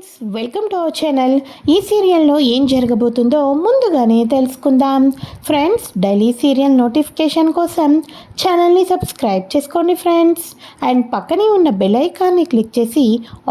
Friends welcome to our channel. ఈ సీరియల్లో ఏం జరగబోతుందో ముందుగానే తెలుసుకుందాం. ఫ్రెండ్స్ డైలీ సీరియల్ నోటిఫికేషన్ కోసం ఛానల్ని సబ్స్క్రైబ్ చేసుకోండి ఫ్రెండ్స్. అండ్ పక్కనే ఉన్న బెల్ ఐకాన్ని క్లిక్ చేసి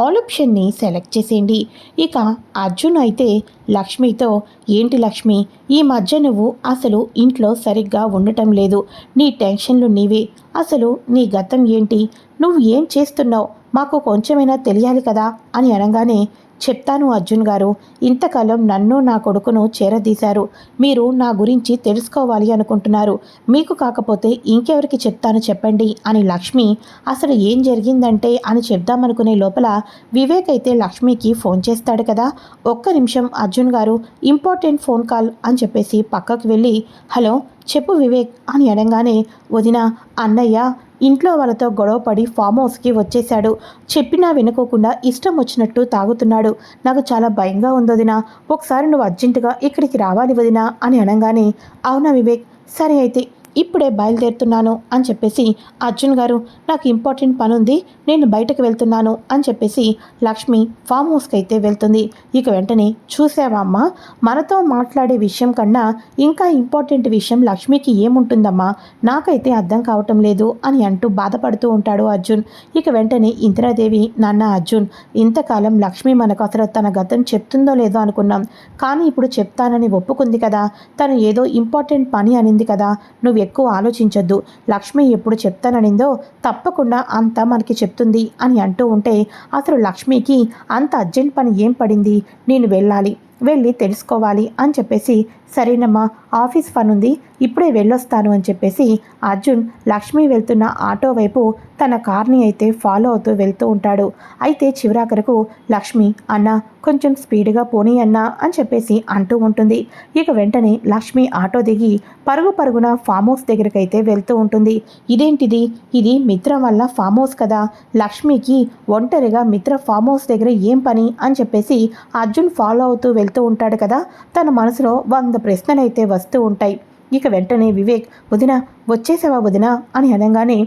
ఆల్ ఆప్షన్ని సెలెక్ట్ చేసేయండి. ఇక అర్జున్ అయితే లక్ష్మితో ఏంటి లక్ష్మి ఈ మధ్య నువ్వు అసలు ఇంట్లో సరిగ్గా ఉండటం లేదు. నీ టెన్షన్లు నీవే. అసలు నీ గతం ఏంటి? నువ్వు ఏం చేస్తున్నావు? మాకు కొంచెమైనా తెలియాలి కదా అని అనగానే చెప్తాను అర్జున్ గారు. ఇంతకాలం నన్ను నా కొడుకును చేరదీశారు. మీరు నా గురించి తెలుసుకోవాలి అనుకుంటున్నారు. మీకు కాకపోతే ఇంకెవరికి చెప్తాను చెప్పండి అని లక్ష్మి అసలు ఏం జరిగిందంటే అని చెప్దామనుకునే లోపల వివేక్ అయితే లక్ష్మికి ఫోన్ చేస్తాడు కదా. ఒక్క నిమిషం అర్జున్ గారు ఇంపార్టెంట్ ఫోన్ కాల్ అని చెప్పేసి పక్కకు వెళ్ళి హలో చెప్పు వివేక్ అని అనగానే వదిన అన్నయ్య ఇంట్లో వాళ్ళతో గొడవపడి ఫామ్ హౌస్కి వచ్చేశాడు. చెప్పినా వినుకోకుండా ఇష్టం వచ్చినట్టు తాగుతున్నాడు. నాకు చాలా భయంగా ఉంది వదినా. ఒకసారి నువ్వు అర్జెంటుగా ఇక్కడికి రావాలి వదినా అని అనగానే అవునా వివేక్? సరే అయితే ఇప్పుడే బయలుదేరుతున్నాను అని చెప్పేసి అర్జున్ గారు నాకు ఇంపార్టెంట్ పని ఉంది నేను బయటకు వెళ్తున్నాను అని చెప్పేసి లక్ష్మి ఫామ్ హౌస్కి అయితే వెళ్తుంది. ఇక వెంటనే చూసావా అమ్మా మనతో మాట్లాడే విషయం కన్నా ఇంకా ఇంపార్టెంట్ విషయం లక్ష్మికి ఏముంటుందమ్మా? నాకైతే అర్థం కావటం లేదు అని అంటూ బాధపడుతూ ఉంటాడు అర్జున్. ఇక వెంటనే ఇందిరాదేవి నాన్న అర్జున్ ఇంతకాలం లక్ష్మి మనకు అసలు తన గతం చెప్తుందో లేదో అనుకున్నాం. కానీ ఇప్పుడు చెప్తానని ఒప్పుకుంది కదా తను ఏదో ఇంపార్టెంట్ పని అనింది కదా నువ్వు ఎక్కువ ఆలోచించొద్దు. లక్ష్మి ఎప్పుడు చెప్తాననిందో తప్పకుండా అంత మనకి చెప్తుంది అని అంటూ ఉంటే అసలు లక్ష్మికి అంత అర్జెంట్ పని ఏం పడింది? నేను వెళ్ళాలి వెళ్ళి తెలుసుకోవాలి అని చెప్పేసి సరేనమ్మా ఆఫీస్ పని ఉంది ఇప్పుడే వెళ్ళొస్తాను అని చెప్పేసి అర్జున్ లక్ష్మి వెళ్తున్న ఆటో వైపు తన కార్ని అయితే ఫాలో అవుతూ వెళ్తూ ఉంటాడు. అయితే చివరాఖరకు లక్ష్మి అన్న కొంచెం స్పీడ్గా పోనీ అన్నా అని చెప్పేసి అంటూ ఉంటుంది. ఇక వెంటనే లక్ష్మి ఆటో దిగి పరుగు పరుగున ఫామ్ హౌస్ దగ్గరికి అయితే వెళ్తూ ఉంటుంది. ఇదేంటిది? ఇది మిత్ర వల్ల ఫామ్ హౌస్ కదా. లక్ష్మికి ఒంటరిగా మిత్ర ఫామ్ హౌస్ దగ్గర ఏం పని? అని చెప్పేసి అర్జున్ ఫాలో అవుతూ వెళ్తూ ఉంటాడు కదా. తన మనసులో వంద ప్రశ్నలైతే అయితే వస్తూ ఉంటాయి. ఇక వెంటనే వివేక్ వదిన వచ్చేసావా వదిన? అని అనగానే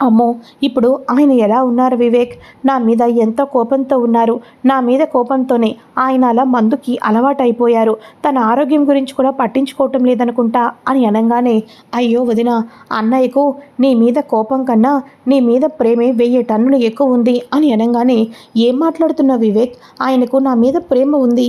అమ్మో ఇప్పుడు ఆయన ఎలా ఉన్నారు వివేక్? నా మీద ఎంతో కోపంతో ఉన్నారు? నా మీద కోపంతోనే ఆయన అలా మందుకి అలవాటైపోయారు. తన ఆరోగ్యం గురించి కూడా పట్టించుకోవటం లేదనుకుంటా? అని అనగానే అయ్యో వదిన అన్నయ్యకు నీ మీద కోపం కన్నా నీ మీద ప్రేమే వెయ్యి టన్నులు ఎక్కువ ఉంది అని అనగానే ఏం మాట్లాడుతున్నావు వివేక్? ఆయనకు నా మీద ప్రేమ ఉంది.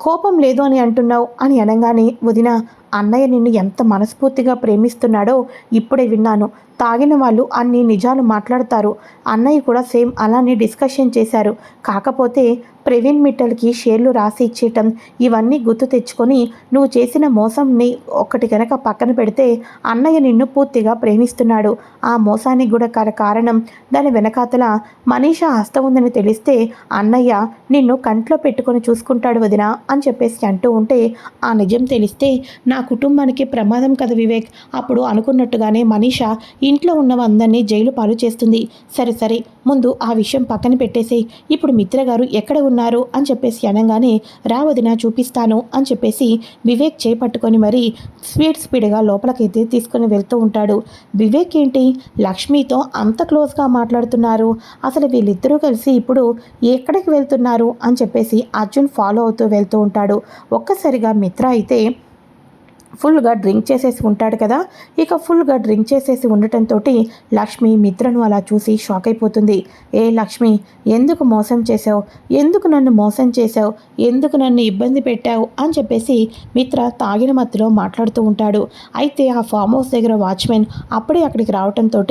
కోపం లేదు అని అంటున్నావు అని అనగానే వదిన అన్నయ్య నిన్ను ఎంత మనస్ఫూర్తిగా ప్రేమిస్తున్నాడో ఇప్పుడే విన్నాను. తాగిన వాళ్ళు అన్ని నిజాలు మాట్లాడతారు. అన్నయ్య కూడా సేమ్ అలానే డిస్కషన్ చేశారు. కాకపోతే ప్రవీణ్ మిట్టల్కి షేర్లు రాసి ఇచ్చేయటం ఇవన్నీ గుర్తు తెచ్చుకొని నువ్వు చేసిన మోసంని ఒక్కటి కనుక పక్కన పెడితే అన్నయ్య నిన్ను పూర్తిగా ప్రేమిస్తున్నాడు. ఆ మోసానికి కూడా కారణం దాని వెనకాతల మనీష హస్తం ఉందని తెలిస్తే అన్నయ్య నిన్ను కంట్లో పెట్టుకొని చూసుకుంటాడు వదినా అని చెప్పేసి అంటూ ఉంటే ఆ నిజం తెలిస్తే నా కుటుంబానికి ప్రమాదం కదా వివేక్. అప్పుడు అనుకున్నట్టుగానే మనీష ఇంట్లో ఉన్న ఉన్నవందరినీ జైలు పాలు చేస్తుంది. సరే సరే ముందు ఆ విషయం పక్కన పెట్టేసి ఇప్పుడు మిత్ర గారు ఎక్కడ ఉన్నారు అని చెప్పేసి అనగానే రావదిన చూపిస్తాను అని చెప్పేసి వివేక్ చేపట్టుకొని మరీ స్పీడ్ స్పీడ్గా లోపలికైతే తీసుకుని వెళ్తూ ఉంటాడు. వివేక్ ఏంటి? లక్ష్మితో అంత క్లోజ్గా మాట్లాడుతున్నారు. అసలు వీళ్ళిద్దరూ కలిసి ఇప్పుడు ఎక్కడికి వెళ్తున్నారు? అని చెప్పేసి అర్జున్ ఫాలో అవుతూ వెళ్తూ ఉంటాడు. ఒక్కసారిగా మిత్ర అయితే ఫుల్గా డ్రింక్ చేసేసి ఉంటాడు కదా ఇక ఫుల్గా డ్రింక్ చేసేసి ఉండటంతో లక్ష్మి మిత్రను అలా చూసి షాక్ అయిపోతుంది. ఏ లక్ష్మి ఎందుకు మోసం చేసావు ఎందుకు నన్ను మోసం చేసావు ఎందుకు నన్ను ఇబ్బంది పెట్టావు? అని చెప్పేసి మిత్ర తాగిన మత్తులో మాట్లాడుతూ ఉంటాడు. అయితే ఆ ఫామ్ హౌస్ దగ్గర వాచ్మెన్ అప్పుడే అక్కడికి రావటంతో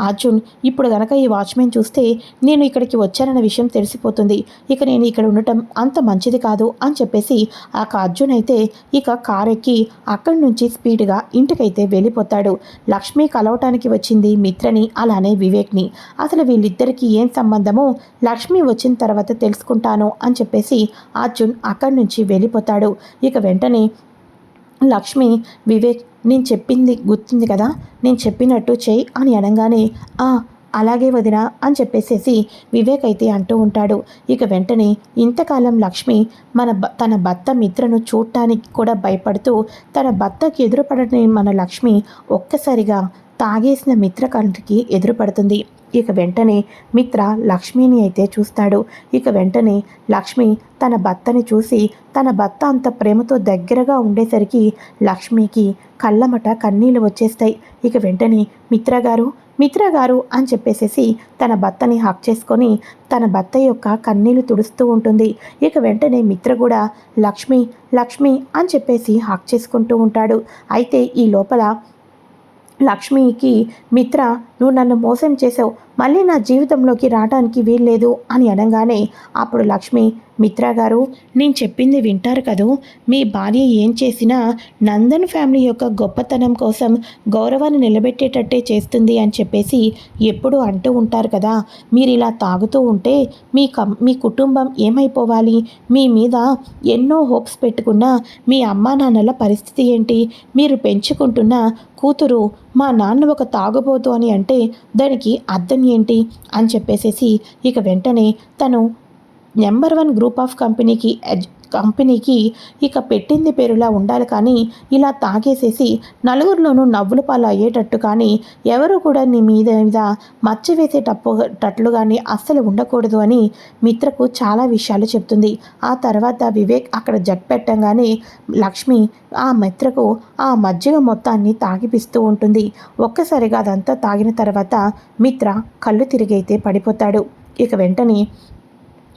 అర్జున్ ఇప్పుడు గనక ఈ వాచ్మెన్ చూస్తే నేను ఇక్కడికి వచ్చానన్న విషయం తెలిసిపోతుంది. ఇక నేను ఇక్కడ ఉండటం అంత మంచిది కాదు అని చెప్పేసి ఆ అర్జున్ అయితే ఇక కారెక్కి ఎక్కి అక్కడి నుంచి స్పీడ్గా ఇంటికైతే వెళ్ళిపోతాడు. లక్ష్మి కలవటానికి వచ్చింది మిత్రని అలానే వివేక్ని. అసలు వీళ్ళిద్దరికీ ఏం సంబంధమో లక్ష్మి వచ్చిన తర్వాత తెలుసుకుంటాను అని చెప్పేసి అర్జున్ అక్కడి నుంచి వెళ్ళిపోతాడు. ఇక వెంటనే లక్ష్మి వివేక్ నేను చెప్పింది గుర్తుంది కదా? నేను చెప్పినట్టు చెయ్యి అని అనగానే ఆ అలాగే వదిన అని చెప్పేసేసి వివేక్ అయితే అంటూ ఉంటాడు. ఇక వెంటనే ఇంతకాలం లక్ష్మి మన తన భర్త మిత్రను చూడటానికి కూడా భయపడుతూ తన భర్తకి ఎదురుపడని మన లక్ష్మి ఒక్కసారిగా తాగేసిన మిత్ర కంటికి ఎదురుపడుతుంది. ఇక వెంటనే మిత్ర లక్ష్మిని అయితే చూస్తాడు. ఇక వెంటనే లక్ష్మి తన భర్తని చూసి తన భర్త అంత ప్రేమతో దగ్గరగా ఉండేసరికి లక్ష్మికి కళ్ళమట కన్నీళ్ళు వచ్చేస్తాయి. ఇక వెంటనే మిత్ర గారు మిత్ర గారు అని చెప్పేసేసి తన భర్తని హక్ చేసుకొని తన భర్త యొక్క కన్నీళ్ళు తుడుస్తూ ఉంటుంది. ఇక వెంటనే మిత్ర కూడా లక్ష్మి లక్ష్మి అని చెప్పేసి హక్ చేసుకుంటూ ఉంటాడు. అయితే ఈ లోపల లక్ష్మికి మిత్ర నువ్వు నన్ను మోసం చేసావు. మళ్ళీ నా జీవితంలోకి రావడానికి వీల్లేదు అని అనగానే అప్పుడు లక్ష్మి మిత్ర గారు నేను చెప్పింది వింటారు కదూ? మీ భార్య ఏం చేసినా నందన్ ఫ్యామిలీ యొక్క గొప్పతనం కోసం గౌరవాన్ని నిలబెట్టేటట్టే చేస్తుంది అని చెప్పేసి ఎప్పుడు అంటూ ఉంటారు కదా. మీరు ఇలా తాగుతూ ఉంటే మీ కం మీ కుటుంబం ఏమైపోవాలి? మీ మీద ఎన్నో హోప్స్ పెట్టుకున్న మీ అమ్మా నాన్నల పరిస్థితి ఏంటి? మీరు పెంచుకుంటున్న కూతురు మా నాన్న ఒక తాగుబోతు అని అంటే దానికి అర్థం ఏంటి? అని చెప్పేసేసి ఇక వెంటనే తను నెంబర్ వన్ గ్రూప్ ఆఫ్ కంపెనీకి కంపెనీకి ఇక పెట్టింది పేరులా ఉండాలి కానీ ఇలా తాగేసేసి నలుగురిలోనూ నవ్వుల పాలు అయ్యేటట్టు కానీ ఎవరు కూడా నీ మీద మీద మచ్చ వేసేటప్పుడు కానీ అస్సలు ఉండకూడదు అని మిత్రకు చాలా విషయాలు చెప్తుంది. ఆ తర్వాత వివేక్ అక్కడ జగ్ పెట్టంగానే లక్ష్మి ఆ మిత్రకు ఆ మజ్జిగ మొత్తాన్ని తాగిపిస్తూ ఉంటుంది. ఒక్కసారిగా అదంతా తాగిన తర్వాత మిత్ర కళ్ళు తిరిగైతే పడిపోతాడు. ఇక వెంటనే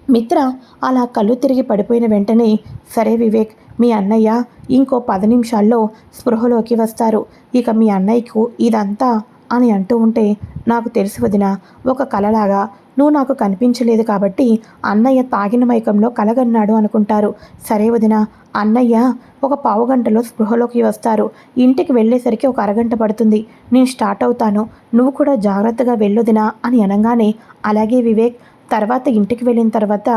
మిత్ర అలా కళ్ళు తిరిగి పడిపోయిన వెంటనే సరే వివేక్ మీ అన్నయ్య ఇంకో పది నిమిషాల్లో స్పృహలోకి వస్తారు. ఇక మీ అన్నయ్యకు ఇదంతా అని అంటూ ఉంటే నాకు తెలిసి వదిన ఒక కలలాగా నువ్వు నాకు కనిపించలేదు కాబట్టి అన్నయ్య తాగిన మైకంలో కలగన్నాడు అనుకుంటారు. సరే వదిన అన్నయ్య ఒక పావు గంటలో స్పృహలోకి వస్తారు. ఇంటికి వెళ్ళేసరికి ఒక అరగంట పడుతుంది. నేను స్టార్ట్ అవుతాను. నువ్వు కూడా జాగ్రత్తగా వెళ్ళొదినా అని అనగానే అలాగే వివేక్ తర్వాత ఇంటికి వెళ్ళిన తర్వాత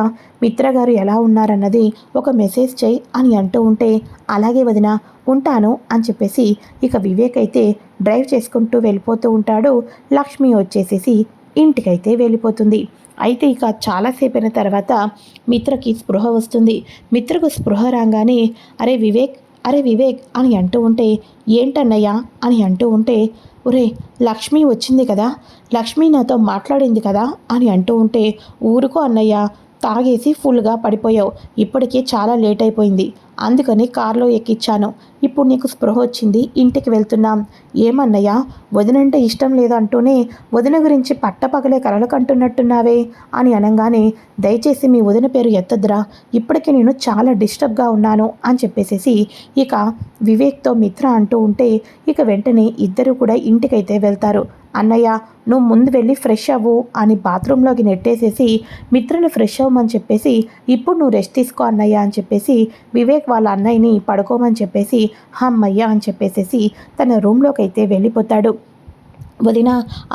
మిత్రగారు ఎలా ఉన్నారన్నది ఒక మెసేజ్ చేయి అని అంటూ ఉంటే అలాగే వదిన ఉంటాను అని చెప్పేసి ఇక వివేక్ అయితే డ్రైవ్ చేసుకుంటూ వెళ్ళిపోతూ ఉంటాడు. లక్ష్మి వచ్చేసేసి ఇంటికైతే వెళ్ళిపోతుంది. అయితే ఇక చాలాసేపు అయిన తర్వాత మిత్రకి స్పృహ వస్తుంది. మిత్రకు స్పృహ రాగానే అరే వివేక్ అరే వివేక్ అని అంటూ ఉంటే ఏంటన్నయ్యా అని అంటూ ఉంటే ఒరే లక్ష్మి వచ్చింది కదా లక్ష్మి నాతో మాట్లాడింది కదా అని అంటూ ఉంటే ఊరుకో అన్నయ్య తాగేసి ఫుల్గా పడిపోయావు. ఇప్పటికే చాలా లేట్ అయిపోయింది. అందుకని కారులో ఎక్కించాను ఇప్పుడు నీకు స్పృహ వచ్చింది. ఇంటికి వెళ్తున్నాం. ఏమన్నయ్యా? వదినంటే ఇష్టం లేదు అంటూనే వదిన గురించి పట్టపగలే కలలు కంటున్నట్టున్నావే అని అనగానే దయచేసి మీ వదిన పేరు ఎత్తద్దురా. ఇప్పటికే నేను చాలా డిస్టర్బ్గా ఉన్నాను అని చెప్పేసేసి ఇక వివేక్తో మిత్ర అంటూ ఉంటే ఇక వెంటనే ఇద్దరు కూడా ఇంటికైతే వెళ్తారు. అన్నయ్య నువ్వు ముందు వెళ్ళి ఫ్రెష్ అవ్వు అని బాత్రూంలోకి నెట్టేసేసి మిత్రను ఫ్రెష్ అవ్వమని చెప్పేసి ఇప్పుడు నువ్వు రెస్ట్ తీసుకో అన్నయ్య అని చెప్పేసి వివేక్ వాళ్ళ అన్నయ్యని పడుకోమని చెప్పేసి హమ్మయ్య అని చెప్పేసేసి తన రూమ్లోకి అయితే వెళ్ళిపోతాడు. వదిన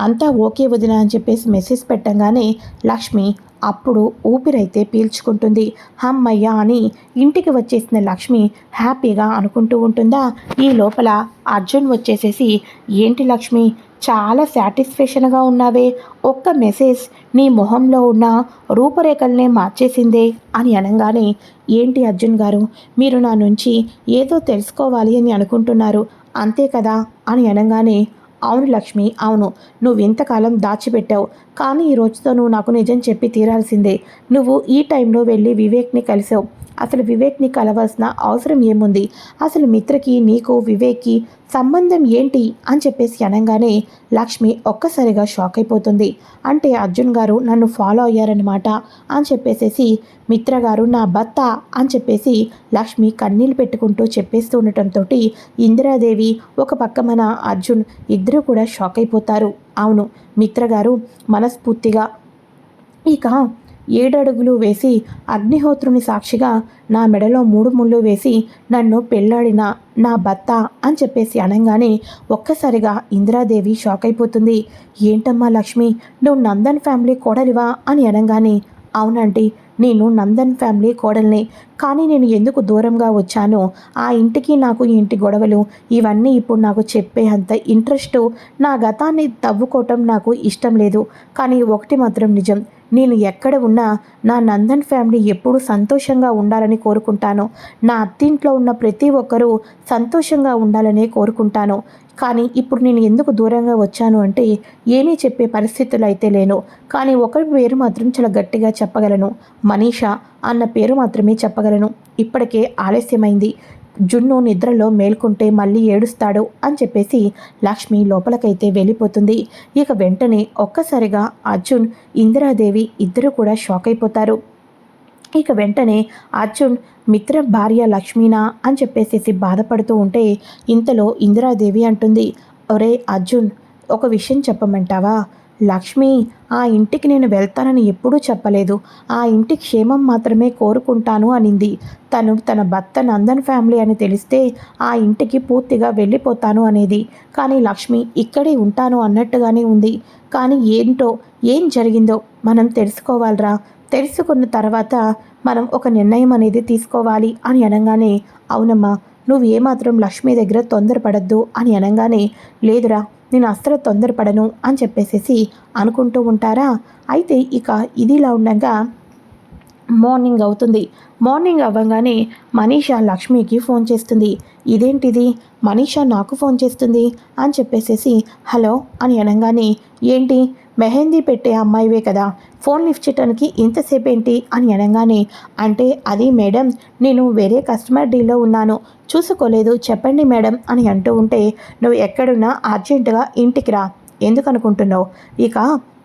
అంతా ఓకే వదిన అని చెప్పేసి మెసేజ్ పెట్టంగానే లక్ష్మి అప్పుడు ఊపిరైతే పీల్చుకుంటుంది. హమ్మయ్య అని ఇంటికి వచ్చేసిన లక్ష్మి హ్యాపీగా అనుకుంటూ ఉంటుందా? ఈ లోపల అర్జున్ వచ్చేసేసి ఏంటి లక్ష్మి? చాలా సాటిస్ఫాక్షన్గా ఉన్నావే. ఒక్క మెసేజ్ నీ మొహంలో ఉన్న రూపురేఖల్నే మార్చేసిందే అని అనగానే ఏంటి అర్జున్ గారు? మీరు నా నుంచి ఏదో తెలుసుకోవాలి అని అనుకుంటున్నారు. అంతే కదా? అని అనగానే అవును లక్ష్మి అవును. నువ్వు ఇంతకాలం దాచిపెట్టావు. కానీ ఈ రోజుతో నువ్వు నాకు నిజం చెప్పి తీరాల్సిందే. నువ్వు ఈ టైంలో వెళ్ళి వివేక్ని కలిసావు. అసలు వివేక్ని కలవాల్సిన అవసరం ఏముంది? అసలు మిత్రకి నీకు వివేక్కి సంబంధం ఏంటి? అని చెప్పేసి అనగానే లక్ష్మి ఒక్కసారిగా షాక్ అయిపోతుంది. అంటే అర్జున్ గారు నన్ను ఫాలో అయ్యారనమాట అని చెప్పేసేసి మిత్ర గారు నా భర్త అని చెప్పేసి లక్ష్మి కన్నీళ్ళు పెట్టుకుంటూ చెప్పేస్తూ ఉండటంతో ఇందిరాదేవి ఒక పక్క మన అర్జున్ ఇద్దరు కూడా షాక్ అయిపోతారు. అవును మిత్ర గారు మనస్ఫూర్తిగా. ఇక ఏడడుగులు వేసి అగ్నిహోత్రుని సాక్షిగా నా మెడలో మూడు ముళ్ళు వేసి నన్ను పెళ్ళాడిన నా భర్త అని చెప్పేసి అనగానే ఒక్కసారిగా ఇందిరాదేవి షాక్ అయిపోతుంది. ఏంటమ్మా లక్ష్మి నువ్వు నందన్ ఫ్యామిలీ కోడలివా అని అనగానే అవునండి నేను నందన్ ఫ్యామిలీ కోడల్ని. కానీ నేను ఎందుకు దూరంగా వచ్చానో ఆ ఇంటికి నాకు ఇంటి గొడవలు ఇవన్నీ ఇప్పుడు నాకు చెప్పే అంత ఇంట్రెస్ట్ నా గతాన్ని తవ్వుకోవటం నాకు ఇష్టం లేదు. కానీ ఒకటి మాత్రం నిజం నేను ఎక్కడ ఉన్నా నా నందన్ ఫ్యామిలీ ఎప్పుడు సంతోషంగా ఉండాలని కోరుకుంటాను. నా అత్తింట్లో ఉన్న ప్రతి ఒక్కరూ సంతోషంగా ఉండాలనే కోరుకుంటాను. కానీ ఇప్పుడు నేను ఎందుకు దూరంగా వచ్చాను అంటే ఏమీ చెప్పే పరిస్థితులు అయితే లేను. కానీ ఒకరి పేరు మాత్రం చాలా గట్టిగా చెప్పగలను. మనీషా అన్న పేరు మాత్రమే చెప్పగలను. ఇప్పటికే ఆలస్యమైంది. జున్ను నిద్రలో మేల్కొంటే మళ్ళీ ఏడుస్తాడు అని చెప్పేసి లక్ష్మి లోపలకైతే వెళ్ళిపోతుంది. ఇక వెంటనే ఒక్కసారిగా అర్జున్ ఇందిరాదేవి ఇద్దరు కూడా షాక్ అయిపోతారు. ఇక వెంటనే అర్జున్ మిత్ర భార్య లక్ష్మీనా అని చెప్పేసేసి బాధపడుతూ ఉంటే ఇంతలో ఇందిరాదేవి అంటుంది ఒరే అర్జున్ ఒక విషయం చెప్పమంటావా? లక్ష్మి ఆ ఇంటికి నేను వెళ్తానని ఎప్పుడూ చెప్పలేదు. ఆ ఇంటి క్షేమం మాత్రమే కోరుకుంటాను అనింది. తను తన భర్త నందన్ ఫ్యామిలీ అని తెలిస్తే ఆ ఇంటికి పూర్తిగా వెళ్ళిపోతాను అనేది. కానీ లక్ష్మి ఇక్కడే ఉంటాను అన్నట్టుగానే ఉంది. కానీ ఏంటో ఏం జరిగిందో మనం తెలుసుకోవాలిరా. తెలుసుకున్న తర్వాత మనం ఒక నిర్ణయం అనేది తీసుకోవాలి అని అనగానే అవునమ్మా నువ్వు ఏమాత్రం లక్ష్మి దగ్గర తొందరపడద్దు అని అనగానే లేదురా నేను అస్సలు తొందరపడను అని చెప్పేసేసి అనుకుంటూ ఉంటారా? అయితే ఇక ఇదిలా ఉండగా మార్నింగ్ అవుతుంది. మార్నింగ్ అవ్వగానే మనీషా లక్ష్మికి ఫోన్ చేస్తుంది. ఇదేంటిది? మనీషా నాకు ఫోన్ చేస్తుంది అని చెప్పేసేసి హలో అని అనగానే ఏంటి? మెహందీ పెట్టే అమ్మాయివే కదా ఫోన్ లిఫ్ట్ చేయడానికి ఇంతసేపు ఏంటి అని అనగానే అంటే అది మేడం నేను వేరే కస్టమర్ డీల్లో ఉన్నాను చూసుకోలేదు చెప్పండి మేడం అని అంటూ ఉంటే నువ్వు ఎక్కడున్నా అర్జెంటుగా ఇంటికి రా ఎందుకనుకుంటున్నావు ఇక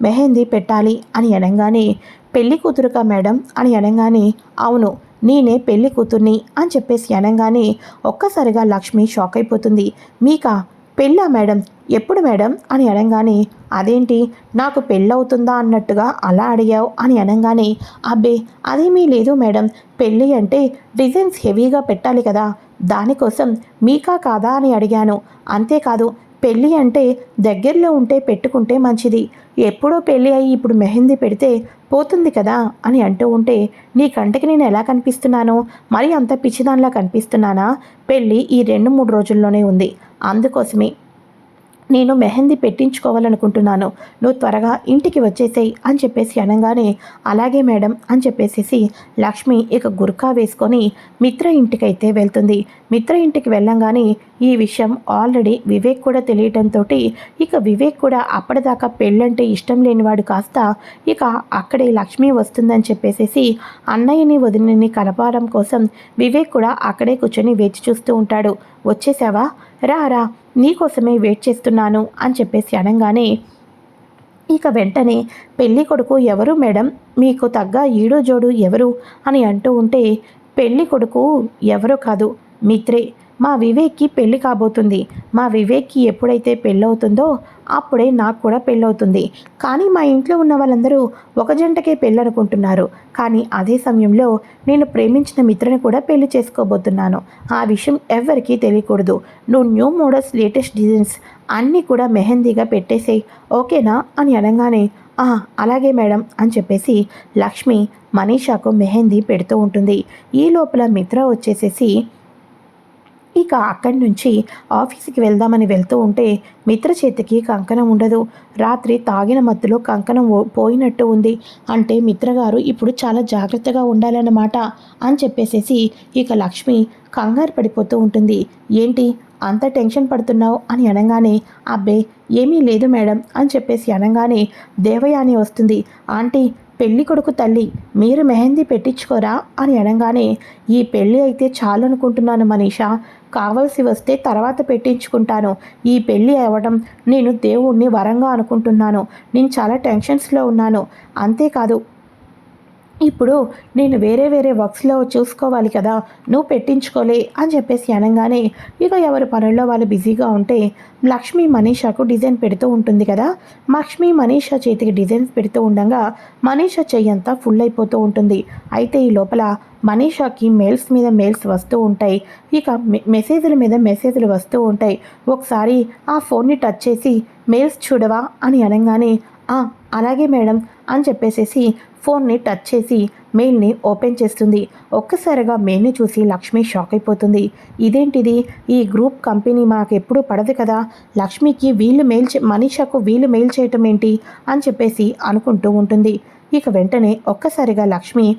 మెహందీ పెట్టాలి అని అనగానే పెళ్ళి కూతురుగా మేడం అని అనగానే అవును నేనే పెళ్ళి కూతుర్ని అని చెప్పేసి అనగానే ఒక్కసారిగా లక్ష్మి షాక్ అయిపోతుంది. మీకా? పెళ్ళా మేడం? ఎప్పుడు మేడం? అని అనగానే అదేంటి? నాకు పెళ్ళవుతుందా? అన్నట్టుగా అలా అడిగావు అని అనగానే అబ్బే అదేమీ లేదు మేడం. పెళ్ళి అంటే డిజైన్స్ హెవీగా పెట్టాలి కదా. దానికోసం మీకా కాదా? అని అడిగాను. అంతేకాదు పెళ్ళి అంటే దగ్గరలో ఉంటే పెట్టుకుంటే మంచిది. ఎప్పుడో పెళ్ళి అయ్యి ఇప్పుడు మెహందీ పెడితే పోతుంది కదా అని అంటూ ఉంటే నీ కంటికి నేను ఎలా కనిపిస్తున్నానో? మరి అంత పిచ్చిదానిలా కనిపిస్తున్నానా? పెళ్ళి ఈ రెండు మూడు రోజుల్లోనే ఉంది. అందుకోసమే నేను మెహందీ పెట్టించుకోవాలనుకుంటున్నాను. నువ్వు త్వరగా ఇంటికి వచ్చేసేయి అని చెప్పేసి అనగానే అలాగే మేడం అని చెప్పేసేసి లక్ష్మి ఇక గుర్కా వేసుకొని మిత్ర ఇంటికైతే వెళ్తుంది. మిత్ర ఇంటికి వెళ్ళంగానే ఈ విషయం ఆల్రెడీ వివేక్ కూడా తెలియటంతో ఇక వివేక్ కూడా అప్పటిదాకా పెళ్ళంటే ఇష్టం లేనివాడు కాస్త ఇక అక్కడే లక్ష్మి వస్తుందని చెప్పేసేసి అన్నయ్యని వదినని కలపడం కోసం వివేక్ కూడా అక్కడే కూర్చొని వేచి చూస్తూ ఉంటాడు. వచ్చేసావా? రా రా. నీకోసమే వెయిట్ చేస్తున్నాను అని చెప్పేసి అనగానే ఇక వెంటనే పెళ్ళి కొడుకు ఎవరు మేడం? మీకు తగ్గ ఈడో జోడు ఎవరు? అని అంటూ ఉంటే పెళ్ళి కొడుకు ఎవరు కాదు మిత్రే. మా వివేక్కి పెళ్ళి కాబోతుంది. మా వివేక్కి ఎప్పుడైతే పెళ్ళవుతుందో అప్పుడే నాకు కూడా పెళ్ళవుతుంది. కానీ మా ఇంట్లో ఉన్న వాళ్ళందరూ ఒక జంటకే పెళ్ళనుకుంటున్నారు. కానీ అదే సమయంలో నేను ప్రేమించిన మిత్రని కూడా పెళ్ళి చేసుకోబోతున్నాను. ఆ విషయం ఎవరికీ తెలియకూడదు. నువ్వు న్యూ మోడల్స్ లేటెస్ట్ డిజైన్స్ అన్నీ కూడా మెహందీగా పెట్టేసేయి ఓకేనా? అని అనగానే అలాగే మేడం అని చెప్పేసి లక్ష్మి మనీషాకు మెహందీ పెడుతూ ఉంటుంది. ఈ లోపల మిత్ర వచ్చేసేసి ఇక అక్కడి నుంచి ఆఫీస్కి వెళ్దామని వెళ్తూ ఉంటే మిత్ర చేతికి కంకణం ఉండదు. రాత్రి తాగిన మత్తులో కంకణం పోయినట్టు ఉంది. అంటే మిత్రగారు ఇప్పుడు చాలా జాగ్రత్తగా ఉండాలన్నమాట అని చెప్పేసేసి ఇక లక్ష్మి కంగారు పడిపోతూ ఉంటుంది. ఏంటి? అంత టెన్షన్ పడుతున్నావు అని అనగానే అబ్బే ఏమీ లేదు మేడం అని చెప్పేసి అనగానే దేవయాని వస్తుంది. ఆంటీ పెళ్ళి కొడుకు తల్లి మీరు మెహందీ పెట్టించుకోరా? అని అనగానే ఈ పెళ్ళి అయితే చాలు అనుకుంటున్నాను మనీషా. కావలసి వస్తే తర్వాత పెట్టించుకుంటాను. ఈ పెళ్ళి అవ్వడం నేను దేవుణ్ణి వరంగా అనుకుంటున్నాను. నేను చాలా టెన్షన్స్లో ఉన్నాను. అంతేకాదు ఇప్పుడు నేను వేరే వేరే వర్క్స్లో చూసుకోవాలి కదా నువ్వు పెట్టించుకోలే అని చెప్పేసి అనగానే ఇక ఎవరి పనుల్లో వాళ్ళు బిజీగా ఉంటే లక్ష్మి మనీషాకు డిజైన్ పెడుతూ ఉంటుంది కదా. లక్ష్మి మనీషా చేతికి డిజైన్స్ పెడుతూ ఉండగా మనీషా చెయ్యంతా ఫుల్ అయిపోతూ ఉంటుంది. అయితే ఈ లోపల మనీషాకి మెయిల్స్ మీద మెయిల్స్ వస్తూ ఉంటాయి. ఇక మెసేజ్ల మీద మెసేజ్లు వస్తూ ఉంటాయి. ఒకసారి ఆ ఫోన్ని టచ్ చేసి మెయిల్స్ చూడవా అని అనగానే అలాగే మేడం అని చెప్పేసేసి ఫోన్ని టచ్ చేసి మెయిల్ని ఓపెన్ చేస్తుంది. ఒక్కసారిగా మెయిల్ని చూసి లక్ష్మి షాక్ అయిపోతుంది. ఇదేంటిది? ఈ గ్రూప్ కంపెనీ మాకు ఎప్పుడు పడదు కదా? లక్ష్మికి వీళ్ళు మెయిల్ మనీషాకు వీళ్ళు మెయిల్ చేయటం ఏంటి? అని చెప్పేసి అనుకుంటూ ఉంటుంది. ఇక వెంటనే ఒక్కసారిగా లక్ష్మి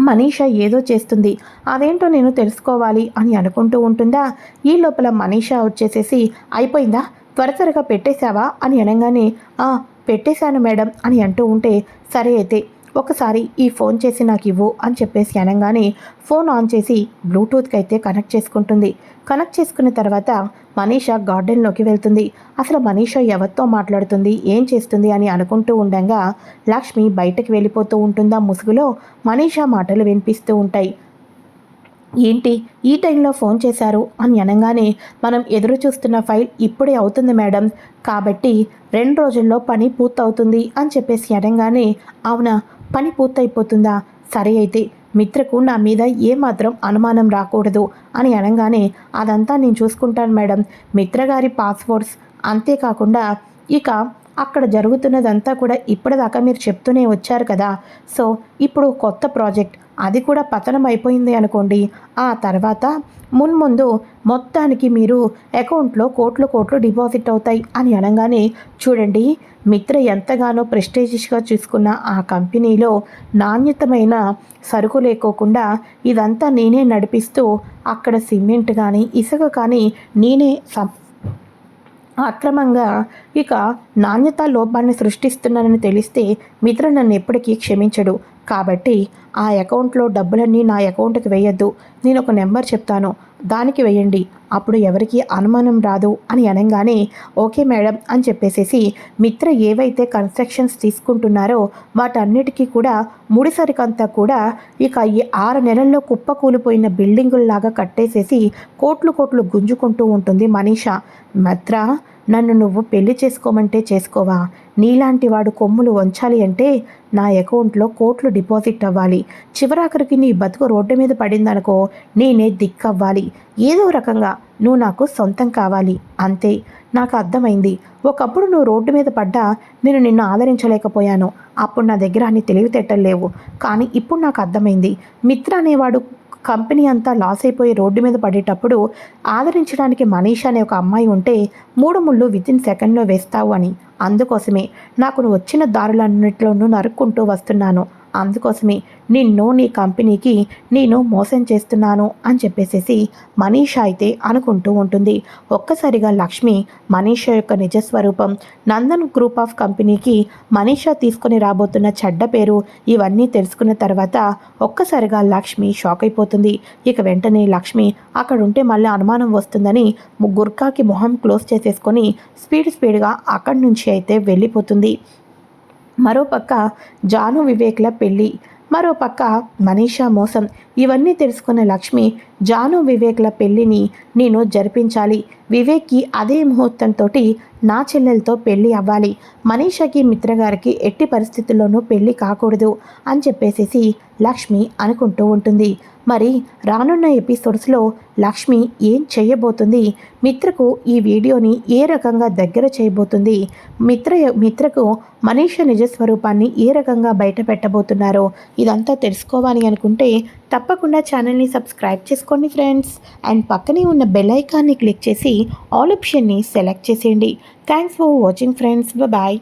మనీష ఏదో చేస్తుంది. అదేంటో నేను తెలుసుకోవాలి అని అనుకుంటూ ఉంటుందా? ఈ లోపల మనీష వచ్చేసేసి అయిపోయిందా? త్వర త్వరగా పెట్టేశావా అని అనగానే "ఆ, పెట్టేశాను మేడం అని అంటూ ఉంటే సరే అయితే ఒకసారి ఈ ఫోన్ చేసి నాకు ఇవ్వు అని చెప్పేసి అనగానే ఫోన్ ఆన్ చేసి బ్లూటూత్కి అయితే కనెక్ట్ చేసుకుంటుంది. కనెక్ట్ చేసుకున్న తర్వాత మనీషా గార్డెన్లోకి వెళ్తుంది. అసలు మనీషా ఎవరితో మాట్లాడుతుంది? ఏం చేస్తుంది? అని అనుకుంటూ ఉండగా లక్ష్మి బయటకు వెళ్ళిపోతూ ఉంటుందా ముసుగులో మనీషా మాటలు వినిపిస్తూ ఉంటాయి. ఏంటి ఈ టైంలో ఫోన్ చేశారు అని అనగానే మనం ఎదురు చూస్తున్న ఫైల్ ఇప్పుడే అవుతుంది మేడం. కాబట్టి రెండు రోజుల్లో పని పూర్తవుతుంది అని చెప్పేసి అనగానే అవునా? పని పూర్తయిపోతుందా? సరే అయితే మిత్రకు నా మీద ఏమాత్రం అనుమానం రాకూడదు అని అనగానే అదంతా నేను చూసుకుంటాను మేడం. మిత్ర గారి పాస్వర్డ్స్ అంతేకాకుండా ఇక అక్కడ జరుగుతున్నదంతా కూడా ఇప్పటిదాకా మీరు చెప్తూనే వచ్చారు కదా. సో ఇప్పుడు కొత్త ప్రాజెక్ట్ అది కూడా పతనం అయిపోయింది అనుకోండి. ఆ తర్వాత మున్ముందు మొత్తానికి మీరు అకౌంట్లో కోట్లు కోట్లు డిపాజిట్ అవుతాయి అని అనగానే చూడండి మిత్ర ఎంతగానో ప్రెస్టేజియస్గా చూసుకున్న ఆ కంపెనీలో నాణ్యతమైన సరుకు లేకోకుండా ఇదంతా నేనే నడిపిస్తూ అక్కడ సిమెంట్ కానీ ఇసుక కానీ నేనే అక్రమంగా. ఇక నాణ్యత లోపాన్ని సృష్టిస్తున్నానని తెలిస్తే మిత్ర నన్ను ఎప్పటికీ క్షమించడు. కాబట్టి ఆ అకౌంట్లో డబ్బులన్నీ నా అకౌంట్కి వేయొద్దు. నేను ఒక నెంబర్ చెప్తాను. దానికి వేయండి. అప్పుడు ఎవరికి అనుమానం రాదు అని అనగానే ఓకే మేడం అని చెప్పేసేసి మిత్ర ఏవైతే కన్స్ట్రక్షన్స్ తీసుకుంటున్నారో వాటన్నిటికీ కూడా ముడిసరికంతా కూడా ఇక ఈ ఆరు నెలల్లో కుప్ప కూలిపోయిన బిల్డింగుల్లాగా కట్టేసేసి కోట్లు కోట్లు గుంజుకుంటూ ఉంటుంది మనీషా. మిత్ర నన్ను నువ్వు పెళ్ళి చేసుకోమంటే చేసుకోవా? నీలాంటి వాడు కొమ్ములు వంచాలి అంటే నా అకౌంట్లో కోట్లు డిపాజిట్ అవ్వాలి. చివరాఖరికి నీ బతుకు రోడ్డు మీద పడిందనుకో నేనే దిక్కవ్వాలి. ఏదో రకంగా నువ్వు నాకు సొంతం కావాలి. అంతే నాకు అర్థమైంది. ఒకప్పుడు నువ్వు రోడ్డు మీద పడ్డా నేను నిన్ను ఆదరించలేకపోయాను. అప్పుడు నా దగ్గర అన్ని తెలివితేటలు లేవు. కానీ ఇప్పుడు నాకు అర్థమైంది. మిత్ర అనేవాడు కంపెనీ అంతా లాస్ అయిపోయి రోడ్డు మీద పడేటప్పుడు ఆదరించడానికి మనీష్ అనే ఒక అమ్మాయి ఉంటే మూడు ముళ్ళు వితిన్ సెకండ్లో వేస్తావు అని. అందుకోసమే నాకు వచ్చిన దారులన్నింటిలోనూ నరుక్కుంటూ వస్తున్నాను. అందుకోసమే నిన్ను నీ కంపెనీకి నేను మోసం చేస్తున్నాను అని చెప్పేసేసి మనీషా అయితే అనుకుంటూ ఉంటుంది. ఒక్కసారిగా లక్ష్మి మనీషా యొక్క నిజస్వరూపం నందన్ గ్రూప్ ఆఫ్ కంపెనీకి మనీషా తీసుకొని రాబోతున్న చెడ్డ పేరు ఇవన్నీ తెలుసుకున్న తర్వాత ఒక్కసారిగా లక్ష్మి షాక్ అయిపోతుంది. ఇక వెంటనే లక్ష్మి అక్కడ ఉంటే మళ్ళీ అనుమానం వస్తుందని గుర్కాకి మొహం క్లోజ్ చేసేసుకొని స్పీడ్ స్పీడ్గా అక్కడి నుంచి అయితే వెళ్ళిపోతుంది. మరోపక్క జాను వివేక్ల పెళ్ళి మరోపక్క మనీషా మోసం. ఇవన్నీ తెలుసుకున్న లక్ష్మి జాను వివేక్ల పెళ్ళిని నేను జరిపించాలి. వివేక్కి అదే ముహూర్తంతో నా చెల్లెలతో పెళ్ళి అవ్వాలి. మనీషాకి మిత్రగారికి ఎట్టి పరిస్థితుల్లోనూ పెళ్ళి కాకూడదు అని చెప్పేసేసి లక్ష్మి అనుకుంటూ ఉంటుంది. మరి రానున్న ఎపిసోడ్స్లో లక్ష్మి ఏం చేయబోతుంది? మిత్రకు ఈ వీడియోని ఏ రకంగా దగ్గర చేయబోతుంది? మిత్ర మిత్రకు మనీష నిజస్వరూపాన్ని ఏ రకంగా బయట పెట్టబోతున్నారో ఇదంతా తెలుసుకోవాలి అనుకుంటే తప్పకుండా ఛానల్ని సబ్స్క్రైబ్ చేసుకోండి ఫ్రెండ్స్. అండ్ పక్కనే ఉన్న బెల్ ఐకాన్ని క్లిక్ చేసి ఆల్ ఆప్షన్ని సెలెక్ట్ చేసేయండి. Thanks for watching friends. Bye.